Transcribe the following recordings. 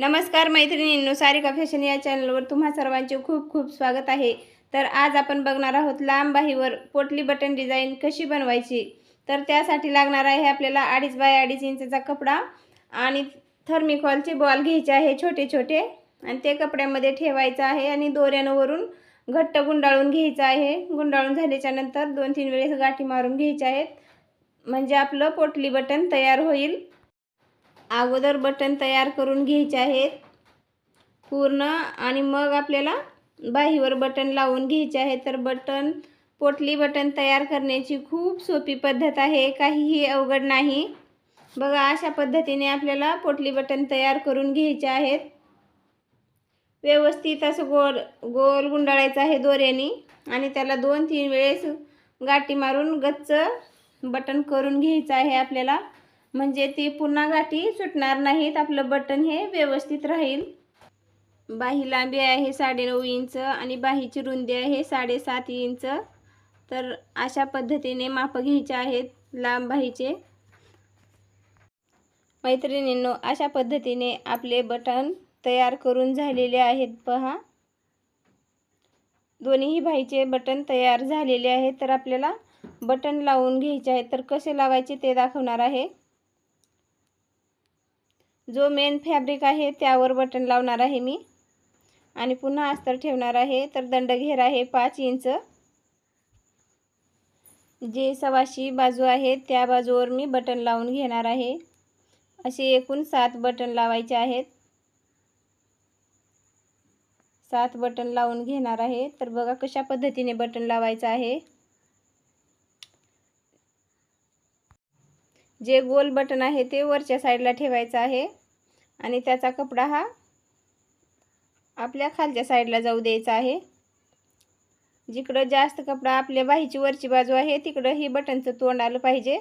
नमस्कार मैत्रिणींनो सारिका फॅशन या चॅनलवर तुम्हा सर्वांचे खूप खूप स्वागत आहे. तर आज आपण बघणार आहोत लांब बाहीवर पोटली बटन डिझाईन कशी बनवायची? तर त्यासाठी लागणार आहे आपल्याला अडीच बाय अडीच इंचचा कपडा आणि थर्मिकॉलचे बॉल घ्यायचे आहे छोटे छोटे. आणि ते कपड्यामध्ये ठेवायचं आहे आणि दोऱ्यानं वरून घट्ट गुंडाळून घ्यायचं आहे. गुंडाळून झाल्याच्यानंतर दोन तीन वेळेस गाठी मारून घ्यायच्या आहेत. म्हणजे आपलं पोटली बटन तयार होईल. अगोदर बटन तयार करून घ्यायचे आहेत. पूर्ण आणि मग आपल्याला बाहीवर बटन लावून घ्यायचे आहे. तर बटन पोटली बटन तयार करण्याची खूप सोपी पद्धत आहे. काहीही अवघड नाही. बघा अशा पद्धतीने आपल्याला पोटली बटन तयार करून घ्यायचे आहेत. व्यवस्थित असं गोल गोल गुंडाळायचं आहे दोऱ्याने आणि त्याला दोन तीन वेळेस गाठी मारून गच्च बटन करून घ्यायचं आहे आपल्याला. म्हणजे ती पुन्हा गाठी सुटणार नाहीत. आपलं बटन हे व्यवस्थित राहील. बाही लांबी आहे साडेनऊ इंच आणि बाहीची रुंदी आहे साडेसात इंच. तर अशा पद्धतीने मापं घ्यायचे आहेत लांब बाहीचे. मैत्रिणींनो अशा पद्धतीने आपले बटन तयार करून झालेले आहेत पहा. दोन्हीही बाईचे बटन तयार झालेले आहेत. तर आपल्याला बटन लावून घ्यायचे आहेत. तर कसे लावायचे ते दाखवणार आहे. जो मेन फॅब्रिक आहे त्यावर बटन लावणार आहे मी. आणि पुन्हा अस्तर ठेवणार आहे. तर दंडघेर आहे पाच इंच. जे सवाशी बाजू आहे त्या बाजूवर मी बटन लावून घेणार आहे. असे एकूण सात बटन लावायचे आहेत. सात बटन लावून घेणार आहे. तर बघा कशा पद्धतीने बटन लावायचं आहे. जे गोल बटन आहे ते वरच्या साईडला ठेवायचं आहे. आणि त्याचा कपडा हा आपल्या खालच्या साईडला जाऊ द्यायचा आहे. जिकडं जास्त कपडा आपल्या बाहीची वरची बाजू आहे तिकडं ही बटनचं तोंड आलं पाहिजे.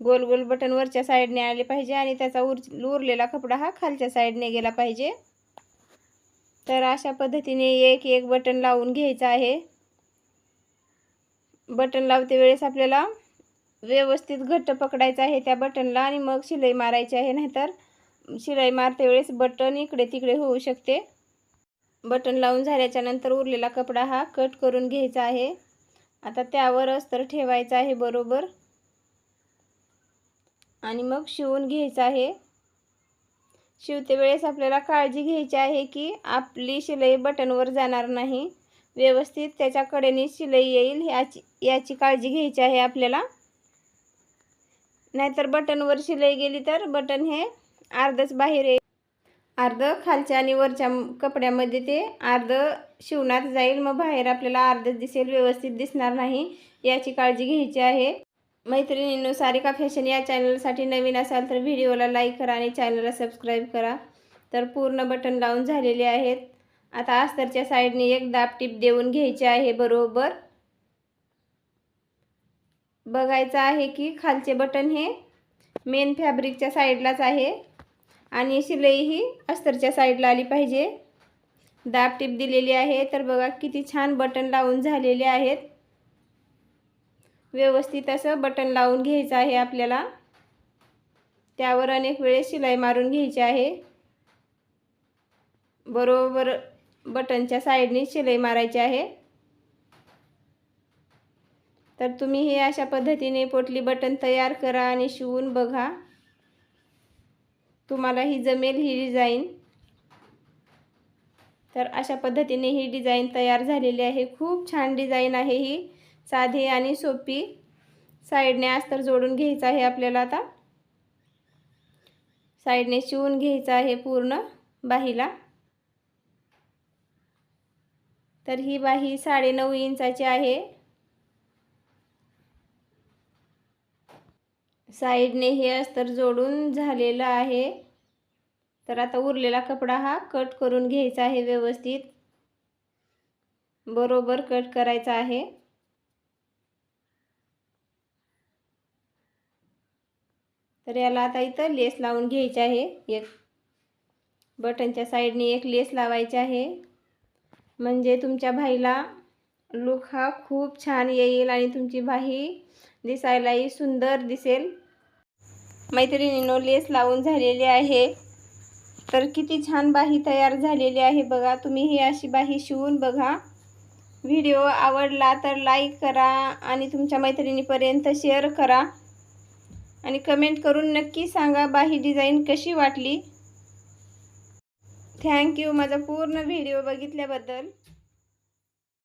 गोल गोल बटन वरच्या साईडने आले पाहिजे आणि त्याचा उर उरलेला कपडा हा खालच्या साईडने गेला पाहिजे. तर अशा पद्धतीने एक एक बटन लावून घ्यायचं आहे. बटन लावते वेळेस आपल्याला व्यवस्थित घट्ट पकडायचं आहे त्या बटनला आणि मग शिलाई मारायची आहे नाहीतर शिलाई मारते वेळेस बटन इकडे तिकडे होऊ शकते. बटन लावून झाल्याच्यानंतर उरलेला कपडा हा कट करून घ्यायचा आहे. आता त्यावर अस्तर ठेवायचं आहे बरोबर. आणि मग शिवून घ्यायचं आहे. शिवते वेळेस आपल्याला काळजी घ्यायची आहे की आपली शिलाई बटनवर जाणार नाही. व्यवस्थित त्याच्या कडेने शिलाई येईल याची याची काळजी घ्यायची आहे आपल्याला. नाहीतर बटनवर शिलाई गेली तर बटन हे अर्धच बाहेर येईल अर्ध खालच्या आणि वरच्या कपड्यामध्ये ते अर्ध शिवण्यात जाईल. मग बाहेर आपल्याला अर्धच दिसेल व्यवस्थित दिसणार नाही याची काळजी घ्यायची आहे. मैत्रिणींनो सारिका फॅशन या चॅनलसाठी नवीन असाल तर व्हिडिओला लाईक करा आणि चॅनलला सबस्क्राईब करा. तर पूर्ण बटन लावून झालेले आहेत. आता अस्तरच्या साईडने एक दाब टीप देऊन घ्यायचे आहे बरोबर. बघायचं आहे की खालचे बटन हे मेन फॅब्रिकच्या साईडलाच आहे. आणि शिलाई ही अस्तरच्या साईडला आली पाहिजे. दाब टीप दिलेली आहे तर बघा किती छान बटन लावून झालेले आहेत. व्यवस्थित असं बटन लावून घ्यायचं आहे आपल्याला. त्यावर अनेक वेळेस शिलाई मारून घ्यायची आहे. बरोबर बटनच्या साईडने शिलाई मारायची आहे. तर तुम्ही हे अशा पद्धतीने पोटली बटन तयार करा आणि शिवून बघा. तुम्हाला ही जमेल ही डिझाईन तर अशा पद्धतीने ही डिझाईन तयार झालेली आहे. खूप छान डिझाईन आहे ही. साधी आणि सोपी. साईडने अस्तर जोडून घ्यायचं आहे आपल्याला आता. साईडने शिवून घ्यायचं आहे पूर्ण बाहीला. तर ही बाही साडेनऊ इंचाची आहे. साईडने हे अस्तर जोडून झालेलं आहे. तर आता उरलेला कपडा हा कट करून घ्यायचा आहे व्यवस्थित. बरोबर कट करायचा आहे. तर याला आता इथं लेस लावून घ्यायची आहे. एक बटनच्या साईडने एक लेस लावायची आहे. म्हणजे तुमच्या भाईला लुक हा खूप छान येईल आणि तुमची बाही दिसायलाही सुंदर दिसेल. मैत्रिणीनो लेस लावून झालेली आहे. तर किती छान बाही तयार झालेली आहे बघा. तुम्ही ही अशी बाही शिवून बघा. व्हिडिओ आवडला तर लाईक करा आणि तुमच्या मैत्रिणीपर्यंत शेअर करा. आणि कमेंट करून नक्की सांगा बाही डिझाईन कशी वाटली. थँक्यू. माझा पूर्ण व्हिडिओ बघितल्याबद्दल.